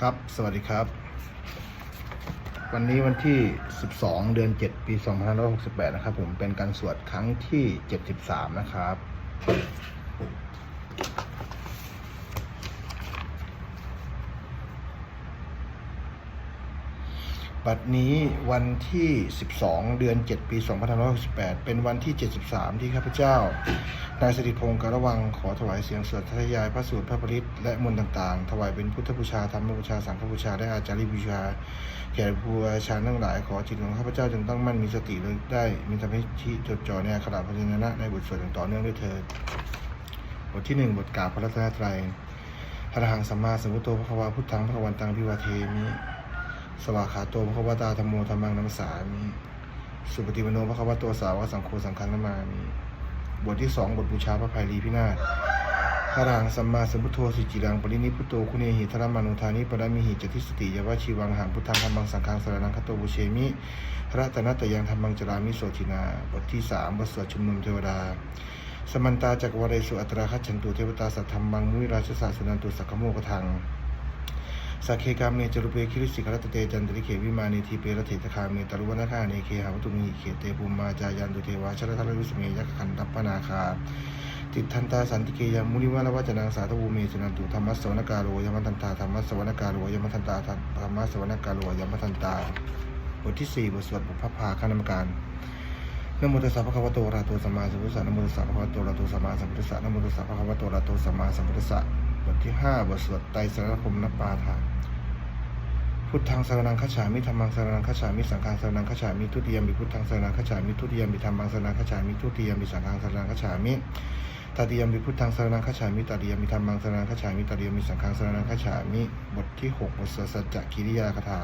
ครับ สวัสดีครับ วันนี้วันที่ 12 เดือน 7 ปี 2568 นะครับ ผมเป็นการสวดครั้งที่ 73 นะครับ บัดนี้วันที่ 12 เดือน 7 ปี2568 เป็นวันที่ 73 ที่ข้าพเจ้า นายสถิตพงศ์การะวังขอถวายเสียงสวดทยายพระสูตรพระปริตและมนต์ต่างๆ ถวายเป็นพุทธบูชาธรรมบูชา สังฆบูชา และอาจาริบูชา แก่ผู้อาชาทั้งหลาย ขอจิตของข้าพเจ้าจงตั้งมั่นมีสติและได้ มีธรรมให้ชี้จดจ่อในขระพยัญชนะในบทสวดอย่างต่อเนื่องด้วยเถิดบทที่หนึ่งบทกาพระรัตนตรัยอรหังสัมมาสัมพุทโธพระวาพุทธังพระวันตังพิวาเทมิ สวากขาโตพระควตาธรรมโมธรรมังนัมสามิสุปฏิปโนพระควโตสาวกสังโฆสังฆังนามามิบทที่สองบทบูชาพระภัยรีพินาศพระรังสัมมาสัมพุทโธสิจิรังปรินิพุโตคุเนหิธรมานุธานิปรมิหิจติสติยวชีวังหังพุทธังธรรมังสังฆังสารนังคโตบุเชมิรัตนัตยังธรรมังจรามิโสทินา บทที่สามบทสวดชุมนุมเทวดา สมันตาจักรวาเรสุอัตราคัจฉันตุเทวตาสัทธรรมังมุวิราชสาสนันตุสักขโมกทัง สักเคกามเนจรุเปคิริสิกรัตเตจันตริเขวิมานีทีเปรเถตคาเนตรุวนาคาเนเคหาวัตุมิเขเตปุมมาจายันตุเทวาชรทรวิสเมยักขันตัปปนาคาติทันตาสันติเกยามุนิวาลวัจนังสาธภูเมสุนันตุธรรมสวนกาโรยมทันตาธรรมสวนกาโรยมทันตาธรรมสวนกาโรยมทันตาบทที่สี่บทสวดบุพพาคณามการนโมตัสสะภะคะวะโตอะระหะโตสัมมาสัมพุทธัสสะนโมตัสสะภะคะวะโตอะระหะโตสัมมาสัมพุทธัสสะนโมตัสสะภะคะวะโตอะระหะโตสัมมาสัมพุทธัสสะ บทที่ห้าบทสวดไตรสรณคมนปาฐานพุทธังสรนังคัจฉามิธรรมังสรนังคัจฉามิสังฆังสรนังคัจฉามิทุติยมิพุทธังสรนังคัจฉามิทุติยมิธรรมังสรนังคัจฉามิทุติยมิสังฆังสรนังคัจฉามิตติยมิพุทธังสรนังคัจฉามิตติยมิธรรมังสรนังคัจฉามิตติยมิสังฆังสรนังคัจฉามิบทที่หกบทสวดสัจจกิริยาคาถา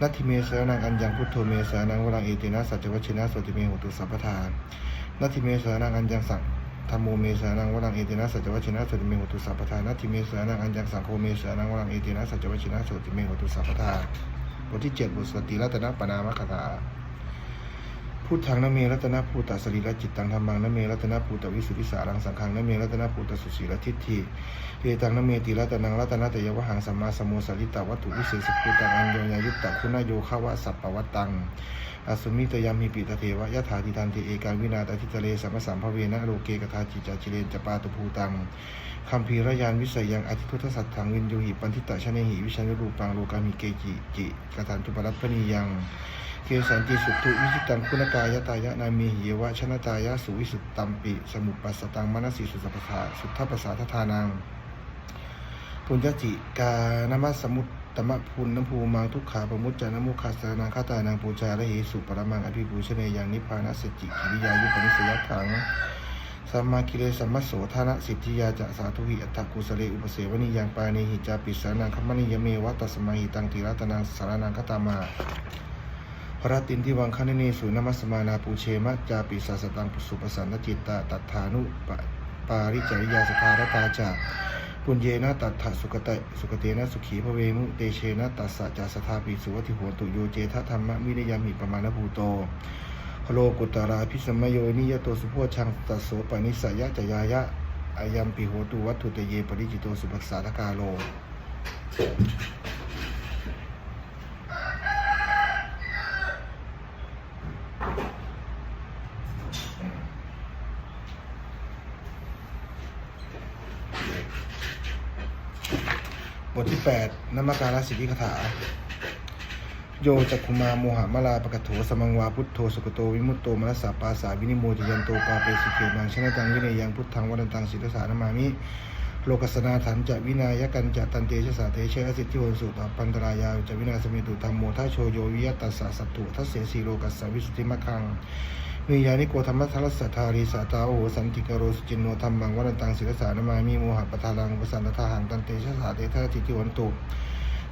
นัตถิเมสรนังอัญญังพุทโธเมสรนังวรังเอตินะสัจวัชินะโสติเมหตุสัพพทานัตถิเมสรนังอัญญังสัง ธรรมโมเมสานังวรังเอตินะสัจวัชินะโสติเมหุตุสัพพทานัติเมสานังอัญญังสังโฆเมสานังวรังเอตินะสัจวัชินะโสติเมหุตุสัพพทาบทที่เจ็ดบทสติรัตนปนามคาถาพุทธังนเมรัตนภูตสรีระจิตตังธรรมังนเมรัตนภูตวิสุทธิสารังสังขังนเมรัตนภูตสุสีรทิฏฐิเอตังนเมติรัตนังรัตนตยวหังสัมมาสมโมสริตาวัตถุวิเศษภูตังอัญโยญายุตตะคุณโยขาวะสัพปวัตตัง อสุมิตยามีปิตเทวะยะถาทิทันเทเอการวินาตทิทะเลสัมมสัมภเวนะโลเกกทาจิจาจิเลนจปาตุภูตังคัมภีรยานวิสัยยังอธิทุทธสัตถังวินโยหิปันทิตะชะเนหิวิชันรูปังโลกามิเกจิจิกตันตุปรัตปณียังเกสันติสุตุวิจิตังคุณกายตายะนามีหิวะชนะตายะสุวิสุตตัมปิ สมุปปัสตังมนสีสุสัพพะสุทธปัสสาทธานังปุญญจิกานมัสสมุต ตมะพุนนภูมังทุกขาปมุจจานมุขาสรนังคาตานังปูจาระเหสุปรมังอภิปูชเนยังนิพานัสจิกิริยายุปนิสยถังสัมมากิเลสัมมัสโสธานะสิทธิยาจะสาธุหิอัตถกุสเลอุปเสวนิยังปาเนหิจาปิสานังคัมณิยเมวัตสมาหิตังติรัตนังสารนังคตามาพระตินทิวังคเนเนสุนมัสมานาปูเชมะจาปิสาสตังปุสุปสันนจิตตาตัฏฐานุปปาริจริยาสภารตาจา ปุญเยนะตัทธสุกตะสุกเตนะสุขีพระเวมุเตเชนะตัสสะจาสทาปิสุวัติโหตุโยเจทะธรรมะมินยามิปมาณภูโตโลกุตราพิสมโยนิยโตสุโพชังตัสโสปนิสยะจยายะอายัมปิโหตุวัตถุเตเยปริจิโตสุภัสสาทกาโล บทที่ มัการสิทธิคาถา โยจักคุมาโมหะมลาปะกะโถสมังวาพุทโธสุกโตวิมุตโตมนัสสาปาสาวินิโมจยันโตปาเปสิเกมังชนะตังวินัยยังพุทธังวันตังศิลสานามามิโลกัสนาถันจะวินายกันจะตันเตชะสาเตเชอสิทธิโหนสุตปันตรายาจะวินาสเมตุธรรมโมทัชโชโยวิยตัสสะสัตถุทัสเสสีโลกัสสวิสุทธิมัคคัง วิญญาณิโกธรรมทัลสัทธารีสัตาโอสันติกโรสจินโนธรรมังวันตังศิลสานามามิโมหะปะทารังอุปสันตทาหังตันเตชะสาเตทะทิทิวันตุ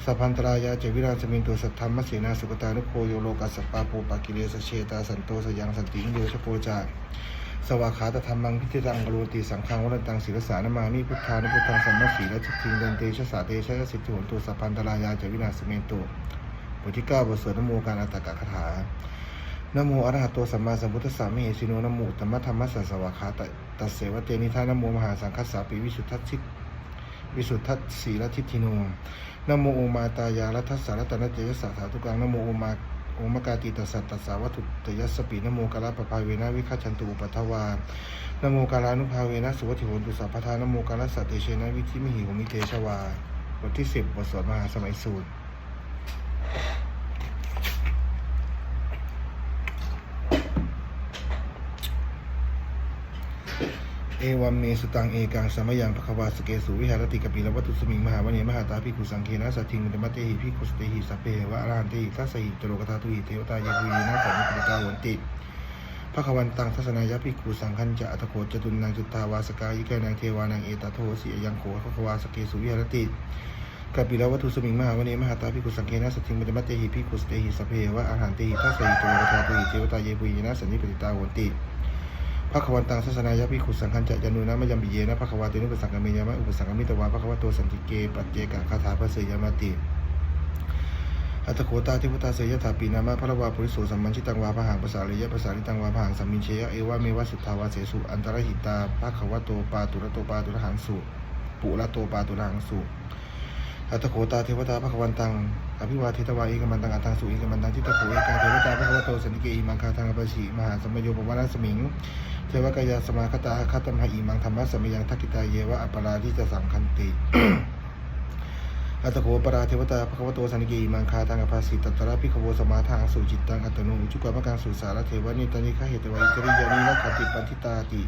สัพพันตรายาเจวิราชมินตุสัทธรรมเสนาสุกตานุโคโยโลกัสสปาโปปากิเลสเชตาสันโตสยังสันติโยชโปจาสวากขาตธรรมังพิจิตังกโรติสังฆังวันตังศิลสานามามิพุทธานุพุทธังสัมมาสีและจิตติงดันเตชะสาเตชะสิทธิโหนตุสัพพันตรายาเจวิราชมินตุบทที่เก้าบทสวดนโมการอัตตกะคาถา นโมอรหะโตสัมมาสัมพุทธัสสะมะเหสิโนนโมตัมมะธรรมะสัสสวะคาตะตัสเสวะเตนิทานโมมหาสังคัสสะปิวิสุทธัสสิวิสุทธัสสีลทิฏฐิโนนโมโอมาตายารัทัสสารตนะเจยสสะสาธุกังนโมโอมาโอมกาติตัสสะตัสสาวัตุตยัสปินโมกาลาปภาเวนะวิคัจฉันตุอุปัฏฐวานโมกาลานุภาเวนะสุวัติโหนตุสัพพทานโมกาลสัตเตเชนะวิธิมิหิโหมิเตชวาบทที่สิบบทสวดมหาสมัยสูตร เอวัมเมสุตังเอกังสมยังภควาสเกสุวิหารติกปิลวัตุสมิงมหาวเนมหาตาภิกขุสังเคนะสัตถิงมุตมะเตหิภิกขุสเตหิสัพเพวะอรหันเตหิทัสสหิจโรกธาตุหิเทวตายะภูยินะสัมมิตาวันติภควันตังทัศนายะภิกขุสังขันจะอัตโขจตุนังจุตาวาสกายิกานังเทวานังเอตโทสิยังโขภควาสเกสุวิหารติกปิลวัตถุสมิงมหาวเนมหาตาภิกุสังเคนะสัตถิงมุตมะเตหิภิกุสเตหิสัพเพวะอรหันเตหิทัสสหิจโรกธาตุหิเทวตายะภูยินะสัมมิตาวันติ พระควันตังศาสนายะพิขุสังคัญจะยานุนะมะยมปิเยนะพระควาเตนุปสังกเมยามะอุปสังกมิตวาพระควาโตสันติเกปัจเจกะคาถาพระเสยามติอัตโขตาเทวตาเสยถาปีนามะพระวาปุริโสสัมมันชิตังวาพหังภาษาเลยยะภาษาลิตังวาพหังสัมมินเชยะเอวะเมวะสุทธาวาเสสุอันตรหิตาพระควาโตปาตุระโตปาตุระหังสุปุระโตปาตุระหังสุ อัตโขตาเทวตาพระควันตัง อภิวาเทตวาเอกมันตังอัตังสุเอกมันตังทิตโขเอกาเทวตาพระควโตสันติเกอิมังคาทังอปชิมหาสมโยปวานะสมิง เทวกายาสมาคตาคตมหอิมังธรรมะสมยังทักกิตาเยวะอัปปาราทิจะสังคันติอัตโขปราเทวตาภควโตสันนิเกอิมังคาทังอภาสิตตระพิขโวสมาทางสุจิตตังอัตโนอุจุกามกังสุสารเทวนิตานิฆเหตวะอิตริยานินัคติปันทิตาติ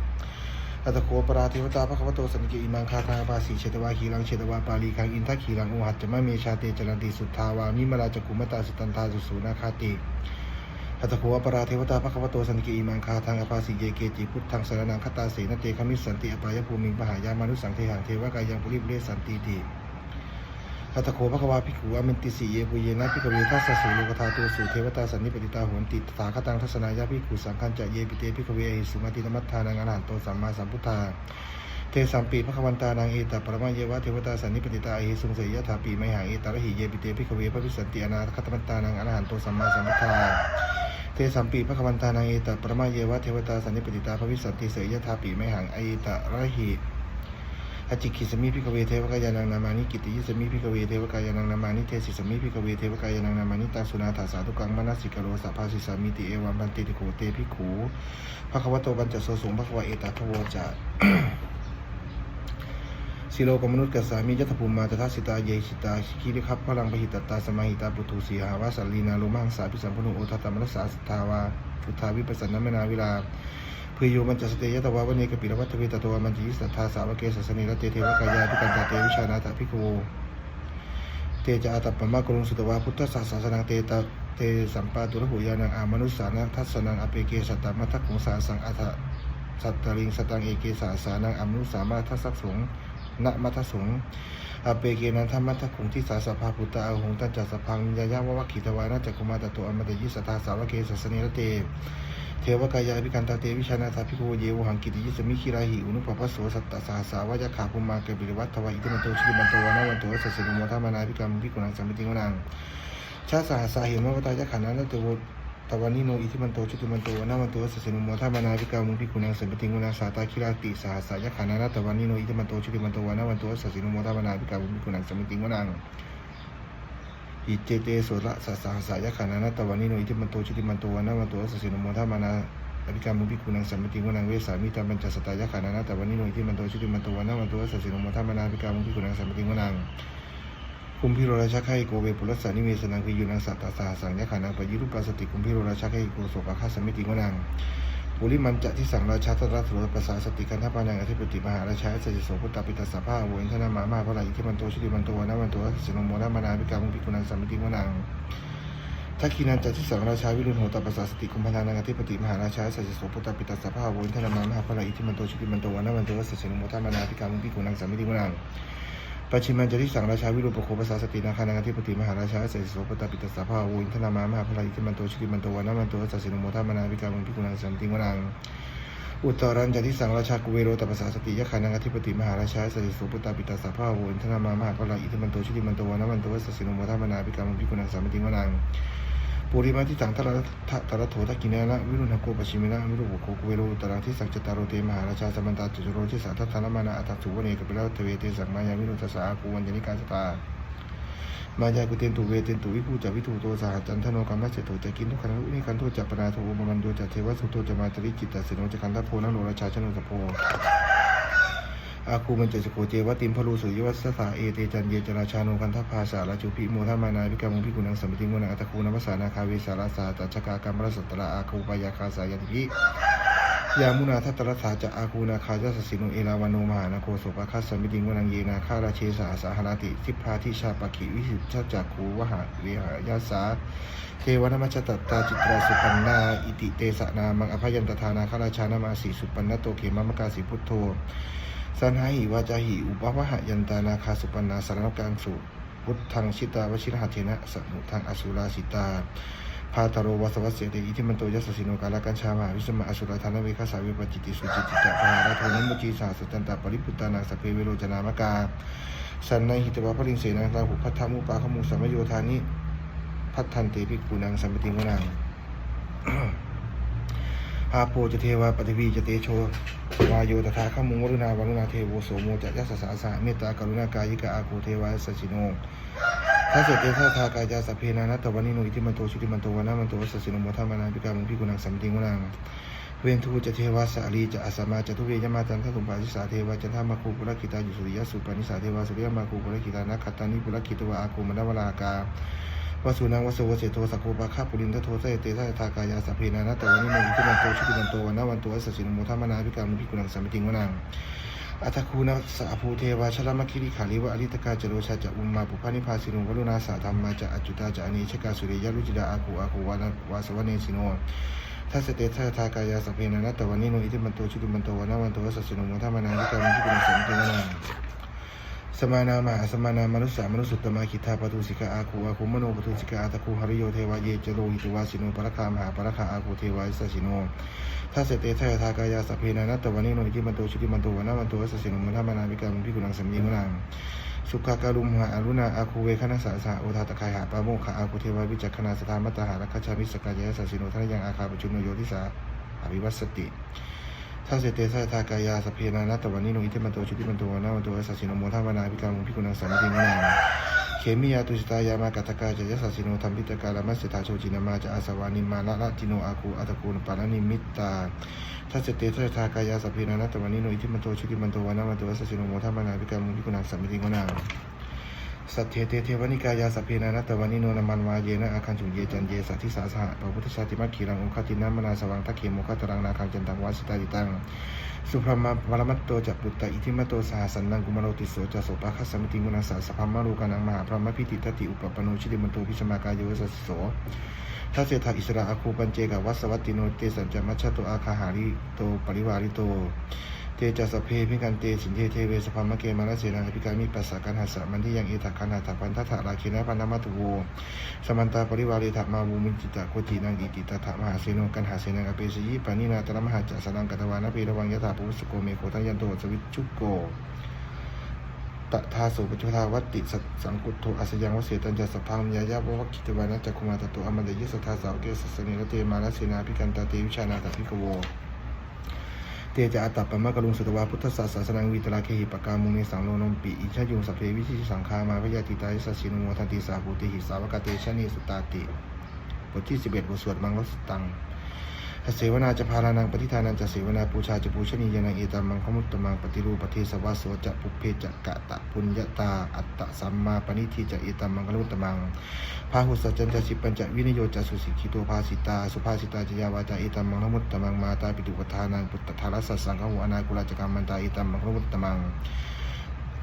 อัตโคปราเทวตาพระควโตสันนิเกอิมังคาทางอภาสีเชตวาขีรังเชตวาปาลีคังอินทักขีรังโอหัตจะมะเมชาเตจรันติสุทธาวามิมาลาจกุมตาสุตันทาสุสูนาคาติอัตโคปราเทวตาพระควโตสันกิอิมังคาทางอภาสีเยเกจิพุทธังสารนังคตาเสนเตคมิสสันติอปายภูมิงปหายามานุสังเทหังเทวกายังปุริเรสันติติ อัตโขภควาภิกขุอเมนติสีเยปุเยนะภิกเวทัสสะสุโลกธาตุสุเทวตาสันนิปติตาโหนติตถาคตังทัศนายาภิกขุสังคัญจะเยปิเตภิกเวหิสุมาตินมัฏฐานังอรหันโตสัมมาสัมพุทธาเทสัมปีภควันตานังเอตปรมาเยวะเทวตาสันนิปติตาเอหิสุงเสยยะถาปีไมหาเอตระหิเยปิเตภิกเวพระวิสันติอนาคตมัตตานังอรหันโตสัมมาสัมพุทธาเทสัมปีพระควันตานังเอตปรมาเยวะเทวตาสันนิปติตาพระวิสันติเสยยะธาปีไม่หังเอตระหิ อจิกิสมิพิกเวเทวกายานังนามานิกิติยิสมิพิกเวเทวกายานังนามานิเทสิสมิพิกเวเทวกายานังนามานิตาสุนาถาสาธุกังมนัสสิกโรสัพพาสิสามิติเอวัมปันติติโขเตพิขูพระควโตบัญจโสสงพระควาเอตทโวจาสิโลกมนุษย์กัสามิยัตถภูมิมาตทัสสิตาเยชิตาคิริคับพลังปหิตตาสมาหิตาปุถุสีหาวาสัลลีนาโลมังสาพิสัมพุโนโอทัตตมนัสสาสทาวาพุทธาวิปัสสนามนาวิลา พือโยมันจะสเตยตวาวเนกปิรวัตเวตตัวมันจิสัทธาสาวเกสสนิรเตเทวกายาพิกันตาเตวิชานาตพิโกเตจะอาตัปปมะกรุงสุตวาพุทธศาสสนังเตตเตสัมปาตุระหุยานังอามนุสสานังทัสสนังอเปเกสัตตมัทธกุงสาสังอัฏสัตตลิงสตังเอเกสาสานังอมนุสามาทัสสักสงณมัทสงฆ์อเปเกนันทมัทคงที่สาสภาพุตตาอหงตันจัสพังยายาววัคขิตวานาจักุมาตโตอมตะยิสตาสาวเกสัสเนรเต เทวกายาภิกันตาเตวิชานาถาภิโกเยวหังกิติยิสมิคิราหิอุนุปปัสโสสัตตสาสาวายขาภูมาเกบิรวัตถวาอิติมันโตชิมันโตวานาวันโตสัสสิโนโมทามานาภิกรรมภิกุณังสัมมิติวนังชาสาสาเหมวตายะขันนันเตโวตวันนิโนอิทิมันโตชุติมันโตวนามันโตสัสสิโนโมทามานาภิกรรมภิกุณังสัมมิติวนังสาตาคิราติสาสายะขันนันตวันนิโนอิทิมันโตชุติมันโตวนามันโตสัสสิโนโมทามานาภิกรรมภิกุณังสัมมิติวนัง อิเจเตโสระสัสสะสายะขานานาตวานิโนอิทิมันโตชิติมันโตวานามันโตสัสสินโมทามานาอภิกรรมมุปิกุนังสัมมิติวนังเวสามิตาปัญจสตายะขานานาตวานิโนอิทิมันโตชิติมันโตวานามันโตสัสสินโมทามานาอภิกรรมมุปิกุนังสัมมิติวนังคุมพิโรราชาไคโกเวปุรสสานิเวสนังพิยุนังสัตตาสาสังยะขานังปยิรุปัสสติคุมพิโรราชาไคโกโสกาคาสมิติวนัง ปุริมันจะที่สังราชาตรัสสุรภาษาสติกันทปานังอธิปติมหาราชาเสจิโสพุตตาปิตัสภาโวินทนามามาพระลาอิทิมันโตชิติมันโตวนามันโตสิโนโมนามานาภิกามุปิกุนังสัมมิติวนังทักขีนันจะที่สังราชาวิรุณโหตปัสสาสติคุมพนานังอธิปติมหาราชาเสจิโสพุตตาปิตัสภาโวินทนามามาพระลาอิทิมันโตชิติมันโตวนามันโตสิโนโมนามานาภิกามุปิกุนังสัมมิติวนัง ปัจชิมันจะที่สั่งราชาวิรุปโคภาษาสตินาคานังที่ปติมหาราชาเสสโสปตตาปิตสาภาโวินทนามามหาพระลาอิทิมันโตชิติมันโตวนามันโตสินโมทามานาวิการมุปิกุณังสัมมิติวนังอุตรันจะที่สังราชากุเวโรตปัสสาสติยะขานังอธิปติมหาราชาสติสุปตตาปิตาสาภาวุนธนามามหาพลาอิทิมันโตชิติมันโตวานะมันโตวัสสิโนโมทามนาปิกรรมพิกุณังสามติวนัง ปุริมาทิสังทระทะตระโถทักกินานะวิรุณโกปชิมินะวิรุปโกกุเวโรตรังที่สังจตารโรเตมหาราชาสมันตาจุโรที่สาทัทานามานะอัตถุวเนกปิลาเทเวเตสังมายาวิรุตสากูวันจนิกาสตามายากุเตนตุเวเตนตุวิภูจวิทูโตสหจันทโนกรรมเจโตจะกินทุกขันธุนิคันโทจัปนาโทอุปมันโยจัเทวสุโตจะมาตริจิตตสิโนจะคันทโพนังโลราชาชนสโพ อาคูมันเจสโกเจวติมพลูสุยวัสสาเอเตจันเยจราชานุคันทภาษาลาจุพิโมทามานาวิกามุพิกุนังสมิติมุนังอัตคูนัสสานาคาเวสาราสาจัชกากรรมรสตระอาคูปายาคาสายันติยามุนาทัตตรสาจะอาคูนาคาจัสสิโนเอลาวโนมหานาโคโสปคัสสมิติมุนังเยนาคาราเชสาสาหราติทิพาทิชาปะขิวิสิชจักขูวหาเวหายาสาเทวนมัจตตาจิตราสุปันนาอิติเตสะนามังอภยันตทานาคาราชานามาสีสุปันนโตเขมมกาสีพุทโธ สันหาหิวาจาหิอุปวะหะยันตานาคาสุปนาสารนกังสุพุทธังชิตาวชิรหัตเทนะสมุทังอสุราสิตาพาตโรวัสวัสเสเตอิทิมันโตยัสสิโนกาลกัญชามาวิสมะอสุรธานเวคาสาวิปจิติสุจิติตะภาราโทนัมมุจีสาสจันตาปริปุตตานาสเพเวโรจนามกาสันในหิตวะพลิงเสนาลาหุพัทธามุปาขมุสัมโยธานิพัทธันเตปิกุนังสัมปติงวนังาโปจะเทวาปฏิวีจะเตโชวาโยตถาขมุงวรุณาวรุณาเทโวโสโมจะยัสสาสะเมตตากรุณากายิกาอาโคเทวาสสิโนทัสเสเตทัทากายจาสพเพนานัตตวันิโนอิติมันโตชุติมันโตวนามันโตวัสสิโนโมทามานาปิกามุพิกุนังสัมติงวนังเวนทูจะเทวาสาลีจะอาสมาจะทุเวยมาจันทสุปาทิสาเทวาจันทามาคูปุรกิตาอยู่สุริยสุปานิสาเทวาสุริยมาคูปุรกิตานักขตานิปุรกิตวาอาคูมนวรากา วสุนังวสุวเสโทสักโคปะคาปุรินทโทเสเตสะทากายาสพเพนานัตตวันนิโนอิติมันโตชุติมันโตวันาวันโตวัสสินโมทามนาปิกามุพิกุนังสัมปติงวนังอัตคูนัสสะภูเทวาชลมคิริขาลิวะอริตกาจโรชาจะอุมมาปุพานิพาสิโนวรุณาสาธรรมมาจะอจุตาจะอเนชกาสุริยรุจิดาอาคูอาคูวานวาสวเนสิโนทัสสเตทัสทากายาสพเพนานัตตวันนิโนอิติมันโตชุติมันโตวันาวันโตวัสสินโมทามนาวิกามิพิกุณสัมเทวนา สมานามาสมานามนุสสามนุสุตตมาคิทาปตุสิกาอาคูอาคูมโนปตุสิกาอาตคูหริโยเทวาเยจโรหิตวาสิโนปรคามหาปรคาอาคูเทวาอิสสิโนถ้าเสตเตทยทากายาสพเพนานัตตวันนี้โนอิทิมันโตชุติมันโตวันนามันโตวัสสิโนมทัมมานาวิกามุพิกุลังสัมยีมนังสุขาการุมหาอรุณาอาคูเวคณะสาสาโอทาตะคายหาปาโมขะอาคูเทวาวิจักขณาสถามัตตาหารัคชามิสกายะสัสิโนทนยังอาคาปจุนโยทิสาอภิวัสติ ถ้าเสตเตทัยทากายาสเพนานัตตวันนี้โนอิทิมันโตชุติมันโตวันามันโตวัสสิโนมทัมมานาวิกามุพิกุลังสัมยีมนังเขมิยาตุสิตายามากัตกาจะยสัสสิโนธรรมพิตกาลามัสสิทาโชจินามาจะอาสวานิมาละละจิโนอาคูอัตคูนปาลนิมิตตาทัสเสเตทัสทากายาสเพนานัตตวันนิโนอิทิมันโตชุติมันโตวานามันโตวัสสิโนโมทัมมานาภิกามุพิกุณังสัมมิติงนา สัทเทเตเทวนิกายาสพเพนานัตตวันิโนนามันวาเยนะอาคันจุเยจันเยสัทธิสาสหะพระพุทธชาติมัคคีรังองคตินามนาสวังทักเขโมคตรังนาคังจันตังวาสิตาติตังสุภมาปรมัตโตจักปุตตะอิทิมโตสหสันนังกุมารโรติโสจะโสปะคัสสมิติมุนัสสะสพัมมารูกานังมหาพระมพิติตติอุปปโนชิติมันโตพิชมากายโยสัสโสทัสเสถาอิสระอาคูปัญเจกวัสวัตติโนเตสัจจมัชชะโตอาคาหาริโตปริวาริโต จัสสพเพพิกันเตสินเทเทเวสภามะเกมาลเสนาภิกามิปัสสะกันหัสสะมันที่ยังเอตักขันหัตถพันทัตถะราคินะพันธมัตตุโวสมันตาปริวาริถัมาวูมิจิตะโกจินังอิติตถะมหาเสโนกันหาเสนังอเปสยิปานินาตระมหาจัสสนังกัตวานะเพระวังยะถาภูสุโกเมโคทัยันโตสวิจุโกตทาสุปจุทาวัตติสัตสังกุตโทอัสยังวเสตัญจะสพังยายาบวคิตวานะจักคุมาตโตอมันเดยิสทาสาวเกสสเนรเตมาลเสนาพิกันตาเตวิชานาตพิกโว เตจะอัตตปะมะกะลุงสุตวาพุทธศาสสนังวิตราเคหิปกามุเนสังโลนมปิอิชยุงสัพเพวิชิสังคามาพยาติตายิสสินุโมทันติสาภูติหิสาวกเตชะนีสุตาติ บทที่ 11บทสวดมังลสตัง เสวนาจะพารานังปฏิทานันจะเสวนาปูชาจะปูชนียานังเอตัมมังขมุตตมังปฏิรูปฏิสวาสโสจะปุเพจะกะตะปุญญาตาอัตตะสัมมาปณิทิจะเอตัมมังขมุตตมังพาหุสัจจันจะสิปัญจะวินโยจะสุสิกิโตภาสิตาสุภาสิตาจะยาวาจาเอตัมมังขมุตตมังมาตาปิตุปทานังปุตตะทารัสสังฆหุอนาคุลาจกรรมันตาเอตัมมังขมุตตมัง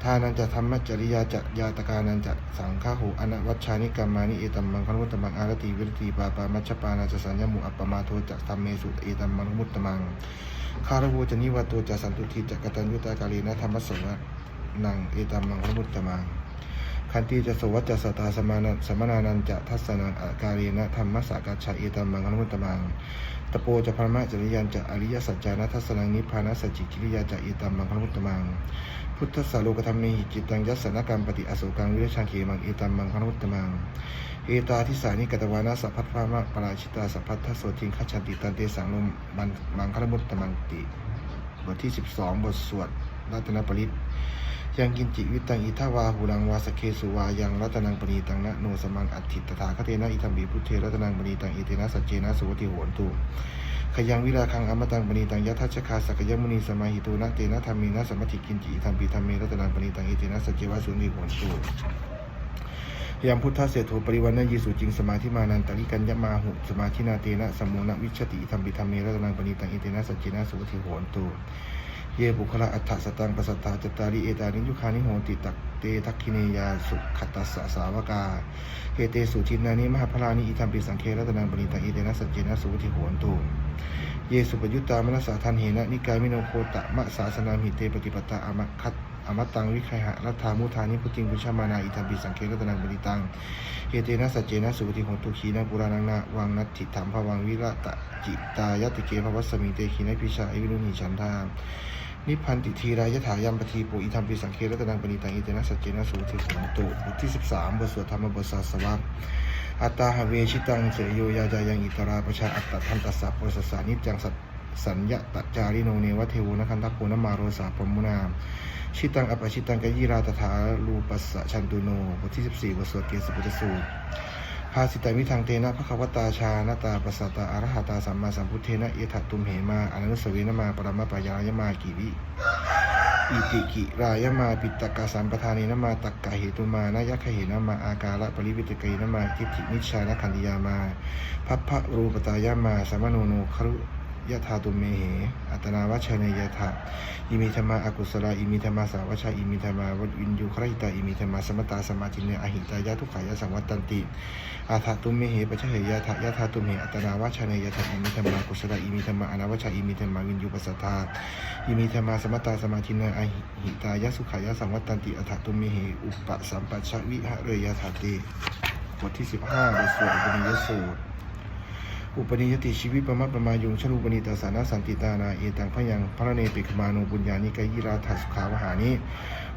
ทานันจะธรรมจริยาจะยาตกานันจะสังฆาหูอนัวัชชานิกรรมานิเอตัมมังคนุตตมังอารติวิรติปาปามัชปานาจะสัญญมุอัปปมาโทจะธรรมเมสุเอตัมมังมุตตมังคารโวจะนิวัตโตจะสันตุทิจะกตัญญุตากาลีนะธรรมสวะนังเอตัมมังคมุตตมังคันติจะสวัจจะสตาสมานันสมานานันจะทัศนังอาการีนะธรรมสากัจฉะเอตัมมังคมุตตมังตะโปจะพรมะจริยันจะอริยสัจจานะทัศนังนิพพานสัจจิกิริยาจะเอตัมมังคมุตตมัง พุทธสาโลกธรรมเมหิจิตตังยัสสนกรรมปฏิอโศกังวิเรชังเขมังเอตัมมังพระนุตตมังเอตาทิสานิกตวานาสัพพัทพามะปราชิตาสัพพัททโสทิงคัจฉันติตันเตสังลมมันมังคลมุตตมังติ บทที่ 12 บทสวดรัตนปริตยังกินจิวิตังอิทาวาหูรังวาสเคสุวายังรัตนังปณีตังนะโนสมังอัตถิตถาคเทนะอิทัมบีพุทเทรัตนังปณีตังอิเทนะสัจเจนะสุวติโหนตุ ขยังวิราคังอมตังปณีตังยะทัชคาสักยมุนีสมาหิตุนะเตนะธรรมีนะสมัติกินจิอิทัมปีธรรมเมรัตนังปณีตังอิเทนะสัจเจวะสุนิโหนตุยามพุทธเสถูปริวันนยีสุจิงสมาธิมานันตริกัญญมาหุสมาธินาเตนะสมมูนวิชติธรรมปิธรรมเมรัตนังปณิตังอิเตนะสัจเจนะสุวติโหนตุเยบุคละอัฏฐสตังปัสัตตาจตาริเอตานิยุคานิโหติตัก เตทักขิเนยาสุขตตสสะสาวกาเฮเตสุทินานิมหาพลานิอิธรรมปิสังเครัตนังปณิตังอิเตนะสัจเจนะสุวติโหนตุเยสุปยุตตามนัสสาทันเหนะนิกายมิโนโคตะมะสาสนามิเตปฏิปตาอมคัตอมตตังวิไคหะรัฐามุทานิพุติงพุชามานาอิทัมปิสังเครัตนังบริตังเฮเตนะสัจเจนะสุปฏิโหตุขีนะปุรานังนาวังนัตถิธรรมภวังวิระตะจิตายติเกภวัสมิเตขีนะพิชาอวิรุณีฉันทาม นิพพันติทีรายถายัมปทีปุอิทัมปิสังเครัตนังบริตังเฮเตนะสัจเจนะสุปฏิโหตุบทที่สิบสามบทสวดธรรมบทศาสวะอัตตาหะเวชิตังเสยโยยาจายังอิตราประชาอัตตทันตัสสะโพสสานิจังสัตสัญญะตจาริโนเนวะเทวนะคันทโกนมาโรสาปมุนาม ชิตังอปชิตังกยิราตถาลูปัสสะชันตุโนบทที่ 14 บทสวดเกสปุตสูตร ภาสิตามิทางเทนะพระควตาชานาตาปัสสตาอรหตาสัมมาสัมพุทเทนะเอถัตุมเหมาอนุสเวนมาปรมาปายายมากิวิอิติกิรายมาปิตตกาสัมปทานีนมาตักกะเหตุมานายะขเหนมาอาการะปริวิตกยนมาทิฏฐินิชานะคันยามาพัพพะรูปตายามาสมโนโนครุ ยะธาตุเมเห อัตนาวัชเนยะธาอิมิธรรมาอากุศลาอิมิธรรมาสาวชาอิมิธรรมาวัดวินยูครหิตาอิมิธรรมาสมตาสมาธิเนอหิตายะทุกขายะสังวัตตันติ อาถาตุเมเหปะชเหยะทะยะธาตุมเหอัตนาวาชเนยะทะอิมิธรรมากุศลาอิมิธรรมาอนาวชาอิมิธรรมาวินยูปัสสทาอิมิธรรมาสมตาสมาธิเนอหิตายะสุขายะสังวัตตันติอาถาตุเมเหอุปสัมปัชวิหะเรยะถาติบทที่สิบห้าบทสวดอุปนิยสูตร อุปนิยติชีวิตประมาประมายุงชลูปนิตาสานาสันติตานาเอตังพยังพระเนปิกมานุบุญญานิกายิราทัสุขาวหานิ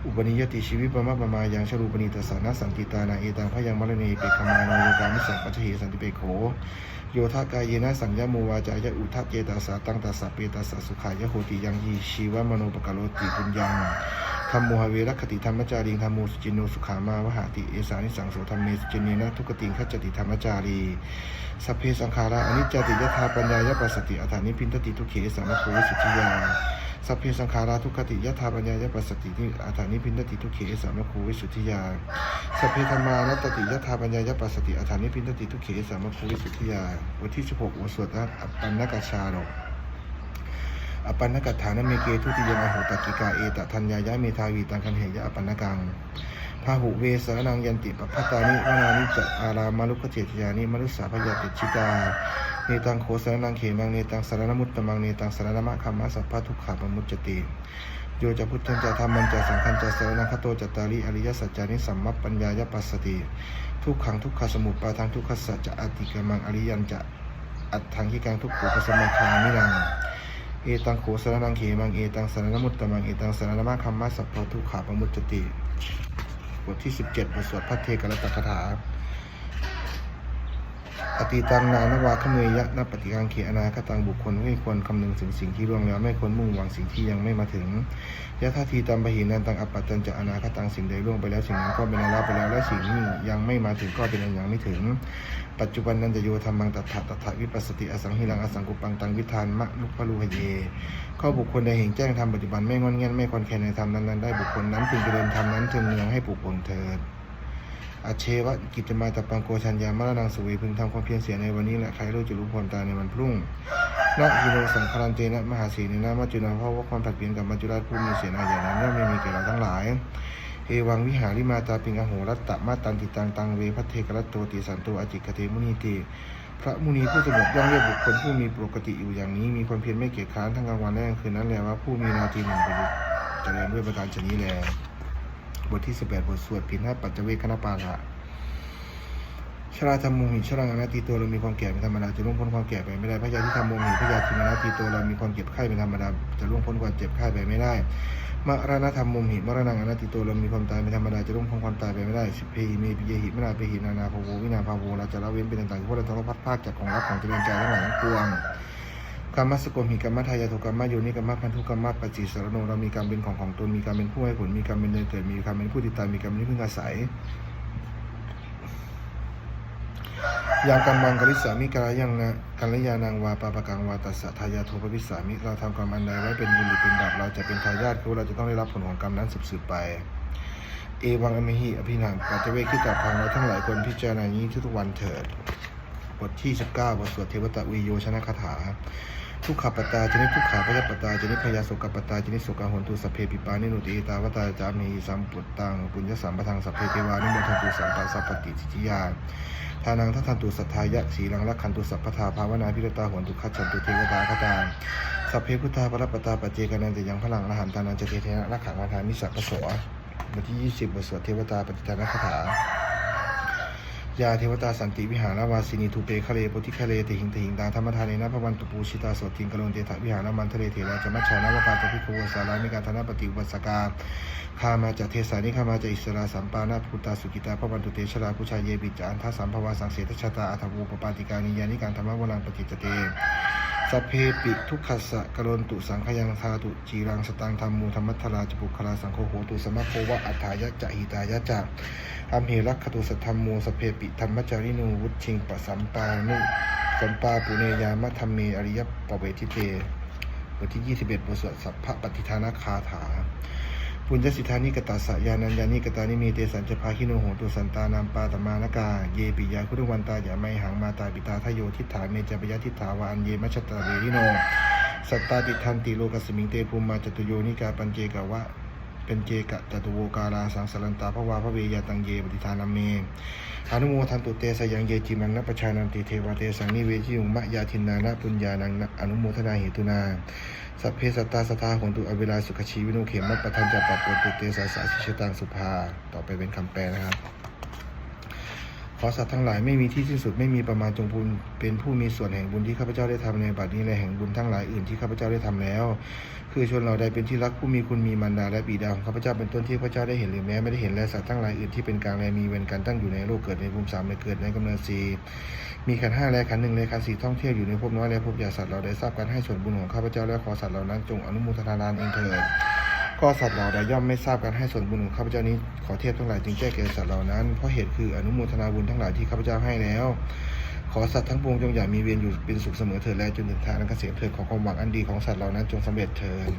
อุปนิยติชีวิตประมาประมายังชลูปนิตาสานาสันติตานาเอตังพยังมรเนปิกมานุโยกามิสังปัจเจสันติเปโขโยธากายเยนะสัญญามูวาจายะอุทะเจตาสาตังตาสะเปตาสะสุขายะโหติยังยีชีวมโนปกโรติปุญญัง รรมโมหเวรคติธรรมจารีธรรมโมสุจินโนสุขามาวหาติเอสานิสังโสธรรมเมสจินเนนะทุกติงขจติธรรมจารีสัพเพสังขาราอนิจจติยถาปัญญายปัสสติอัฏฐานิพินทติทุเขสามโควิสุทิยาสัพเพสังขาราทุกขติยถาปัญญายปัสสตินิอัฏฐานิพินทติทุเขสามโควิสุทธิยาสัพเพธรรมานัตติยถาปัญญายปัสสติอัฏฐานิพินทติทุเขสามโควิสุทธิยาบทที่ 16บทสวดอัปปันนกชาดก อปันนกัฏฐานเมเกทุติยังอโหตกิกาเอตทัญญายะเมทาวีตังคันเหยะอปันนกังพาหุเวสรนังยันติปพัตตานิวนานิจะอารามาลุกเจตยานิมนุสาพยาติชิตาเนตังโคสรนังเขมังเนตังสารนมุตตมังเนตังสารนมะคัมมะสัพพะทุกขาปมุจจติโยจะพุทธันจะธรรมันจะสังฆันจะสรนังคโตจตาริอริยสัจจานิสัมมัปปัญญายปัสสติทุกขังทุกขสมุปปาทังทุกขสัจจะอติกามังอริยันจะอัตถังคิกังทุกขุปสมังคามินัง เอตังโขสรนังเขมังเอตังสรนมุตตมังเอตังสรนมะคัมมะสัพพทุขาปมุจจติ บทที่ 17บทสวดพระเทกรตคาถา อติตังนานวาขเมยะนปฏิกังเขอนาคตังบุคคลไม่ควรคำนึงถึงสิ่งที่ล่วงแล้วไม่ควรมุ่งหวังสิ่งที่ยังไม่มาถึงยะท่าทีตามปหินันตังอปัตตันจะอนาคตังสิ่งใดล่วงไปแล้วสิ่งนั้นก็เป็นอันละไปแล้วและสิ่งนี้ยังไม่มาถึงก็เป็นอันยังไม่ถึง ปัจจุบันนันจะโยธรรมังตัทธะตัทธะวิปัสสติอสังหิรังอสังกุปังตังวิธานมะลุกพะลูหเยข้อบุคคลใดเห็นแจ้งธรรมปัจจุบันไม่งอนเงียนไม่คอนแคนในธรรมนั้นได้บุคคลนั้นพึงเจริญธรรมนั้นถึงเนืองให้ปลูกผลเถิด อาเชวะกิจมาตปังโกชัญญามรณังสุเวพึงทำความเพียรเสียในวันนี้และใครรู้จะรู้ผลตาในวันพรุ่งนะฮิโนสังคารันเตนะมหาเสนีนะมัจจุนาเพราะว่าความผัดเปลี่ยนกับมัจจุราชผู้มีเสนาอย่างนั้นย่อมไม่มีแก่เราทั้งหลาย เอวังวิหาริมาตาปิงอโหรัตตะมาตันติตังตังเวพัทเทกรัตโตติสันโตอจิกเทมุนีติพระมุนีผู้สงบย่อมเรียกบุคคลผู้มีปกติอยู่อย่างนี้มีความเพียรไม่เกียจค้านทั้งกลางวันและกลางคืนนั้นแหละว่าผู้มีนาทีหนึ่งประยุทธ์เจริญด้วยประการชนี้แล บทที่ 18 บทสวดพินหปัจเจเวคณปาระชราธรรมโมหิชราอนาตีตัวเรามีความแก่เป็นธรรมดาจะล่วงพ้นความแก่ไปไม่ได้พระยาที่ทำโมหิพระยาทินานาตีตัวเรามีความเจ็บไข้เป็นธรรมดาจะล่วงพ้นความเจ็บไข้ไปไม่ได้มรณะธรรมมุมหิมรณังอนัตติโตเรามีความตายเป็นธรรมดาจะร่วมของความตายไปไม่ได้สิเพหิเมปิเยหิมนาเปหินานาภโววินาภาโวเราจะละเว้นเป็นต่างๆที่พวกเราต้องพัดภาคจากของรักของเจริญใจทั้งหลายทั้งปวง กรรมสกุลมหิกรรมทายาตุกรรมโยนิกรรมพันธุกรรมปัจจิสารโนเรามีกรรมเป็นของของตนมีกรรมเป็นผู้ให้ผลมีกรรมเป็นเนยเกิดมีกรรมเป็นผู้ติดตามมีกรรมเป็นที่พึ่งอาศัยยังกำมังกริสามิกรายังนะกัลยาณังวาปาปะกังวาตัสสะทายาโทปวิสามิเราทำกรรมอันใดไว้เป็นบุญหรือเป็นบาปเราจะเป็นทายาทคือเราจะต้องได้รับผลของกรรมนั้นสืบไป เอวังอมหิอภินังปัจเวคิตาพังเราทั้งหลายควรพิจารณานี้ทุกวันเถิดบทที่ 19บทสวดเทวตะวิโยชนะคาถา ทุกขปตตาจนิทุกขาพยาปตตาจนิพยาโสกปตตาจนิโสกาหนตุสเพปิปานิโนติตาวตาจามีสัมปุตตังปุญญสัมปทังสัพเพเทวานิโมทันตุสัมปัสสัพปติสิทธิยาทานังทัทันตุสัทธายะสีลังรักขันตุสัพพทาภาวนาพิรตาหนตุขัจฉันตุเทวตาคตาสัพเพพุทธาปรปตาปเจกนันจะยังพลังอรหันตานันจะเทเทนะรักขังอาทามิสัพพโสบทที่20บบทสวดเทวตาปฏิจารคาถา ยาเทวตาสันติวิหารวาสินีทูเปคะเลโพธิคะเลติหิงติหิงตาธรรมทานเนนะพระวันตุปูชิตาสดทิงกะลนเตถะวิหารมันทะเลเถระจะมัชชานวกาตพิโกวสารามิการธนปฏิอุปสกาข้ามาจากเทสานิข้ามาจากอิสราสัมปานาภูตาสุกิตาพระวันตุเตชราผู้ชายเยบิจานทัสสัมภวาสังเสตชะตาอัฐวูปปาติกานิยานิการธรรมวรังปฏิจเต สัพเพปิทุกขัสสะกะโลนตุสังขยังธาตุจีรังสตังธรรมูธรรมัทธราจปุคลาสังโฆโหตุสมะโควะอัฏฐายะจะหิตายะจะอัมเหรักขตุสัทธรรมูสพเพปิธรรมจารินูวุชิงปะสัมปานุสัมปาปุเนยามะธรรมเมอริยปเวทิเตบทที่ 21บทสวดสัพพะปฏิทานาคาถา ปุญญสิทธานิกตัสยานัญญานิกตานิมีเตสัญจภาคิโนโหตุสันตานามปาตมานกา เยปิยาคุรุวันตาอย่าไม่หังมาตาปิตาทโยทิฏฐาเมจปยทิฏฐาวาอันเยมัชตาเวริโน สัตตาติทันติโลกัสมิงเตภูมิมาจตุโยนิกาปัญเจกะวะ เป็นเจกะจตุโวกาลาสังสรันตาภวาพระเวยาตังเยปฏิทานาเมอนุโมทันตุเตสยังเยจิมังนปชานันติเทวเตสังนิเวจิอุมะยาทินนานะปุญญานังนะอนุโมทนาเหตุนาสัพเพสตาสตาของตุอเวลาสุขชีวิโนเขมมัปปะทันจะปัปปตุเตสาสาชิชตังสุภา ต่อไปเป็นคำแปลนะครับขอสัตว์ทั้งหลายไม่มีที่สิ้นสุดไม่มีประมาณจงบุญเป็นผู้มีส่วนแห่งบุญที่ข้าพเจ้าได้ทำในบัดนี้และแห่งบุญทั้งหลายอื่นที่ข้าพเจ้าได้ทำแล้ว คือชนเราใดเป็นที่รักผู้มีคุณมีมารดาและบิดาของข้าพเจ้าเป็นต้นที่ข้าพเจ้าได้เห็นหรือแม้ไม่ได้เห็นและสัตว์ทั้งหลายอื่นที่เป็นกลางและมีเวรกันตั้งอยู่ในโลกเกิดในภูมิสามและเกิดในกำเนิดสี่มีขันห้าและขันหนึ่งและขันสี่ท่องเที่ยวอยู่ในภพน้อยและภพใหญ่สัตว์เราได้ทราบการให้ส่วนบุญของข้าพเจ้าและขอสัตว์เหล่านั้นจงอนุโมทนาทานเองเถิดก็สัตว์เหล่าใดย่อมไม่ทราบการให้ส่วนบุญของข้าพเจ้านี้ขอเทพทั้งหลายจึงแจ้งแก่สัตว์เหล่านั้นเพราะเหตุคืออนุโมทนาบุญทั้งหลายที่ข้าพเจ้าให้แล้ว ขอสัตว์ทั้งปวงจงอย่ามีเวรอยู่เป็นสุขเสมอเถิดและจนถึงทางอันเกษมเถิดขอความหวังอันดีของสัตว์เหล่านั้นจงสำเร็จเถิด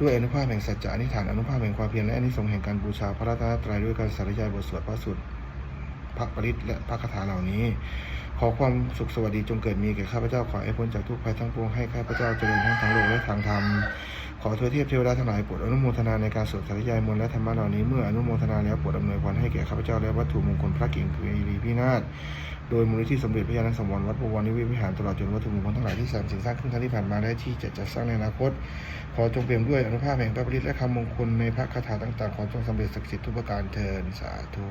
ด้วยอนุภาพแห่งสัจจะอนิฐานอนุภาพแห่งความเพียรและอนิสงส์แห่งการบูชาพระรัตนตรัยด้วยการสาธยายบทสวดพระสุดพระปริตและพระคาถาเหล่านี้ ขอความสุขสวัสดีจงเกิดมีแก่ข้าพเจ้าขอให้พ้นจากทุกภัยทั้งปวงให้ข้าพเจ้าเจริญทั้งทางโลกและทางธรรม ขอเทวเทพเทวดาทั้งหลายโปรดอนุโมทนาในการสวดสาธยายมนต์และธรรมะเหล่านี้เมื่ออนุโมทนาแล้วโปรดอำนวยพรให้แก่ข้าพเจ้าและวัตถุมงคลพระกิ่งคืออีรีพินาศโดยมูลนิธิสมเด็จพระยาณสังวรวัดบวรนิเวศวิหารตลอดจนวัตถุมงคลทั้งหลายที่สางสิ่งสร้างขึ้นทั้งที่ผ่านมาและที่จะจัดสร้างในอนาคต ขอจงเปี่ยมด้วยอนุภาพแห่งพระปริตและคำมงคลในพระคาถาต่างๆ ขอจงสำเร็จศักดิ์สิทธิ์ทุกประการเทินสาธุ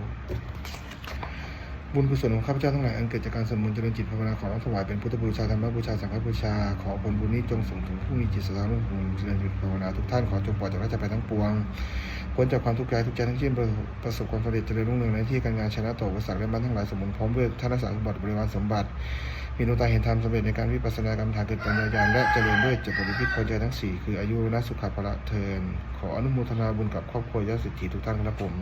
บุญกุศลของข้าพเจ้าทั้งหลายอันเกิดจากการสวดมนต์เจริญจิตภาวนาขอรับถวายเป็นพุทธบูชาธรรมบูชาสังฆบูชาขอผลบุญนี้จงส่งถึงผู้มีจิตศรัทธาลุ่มหลงเจริญจิตภาวนาทุกท่านขอจงปลอดจากราชภัยทั้งปวงพ้นจากความทุกข์กายทุกใจทั้งสิ้นประสบประสบความสำเร็จเจริญรุ่งเรืองในที่การงานชนะต่ออุปสรรคและมันทั้งหลายสมบูรณ์พร้อมด้วยท่านรักษาสมบัติบริวารสมบัติมีดวงตาเห็นธรรมสำเร็จในการวิปัสสนากรรมฐานเกิดปัญญาญาณและเจริญด้วยเจตบริพิตพอใจทั้งสี่คืออายุและสุขภาพละเทินขออนุโมทนาบุญกับครอบครัวญาติสิทธิทุกท่านครับผม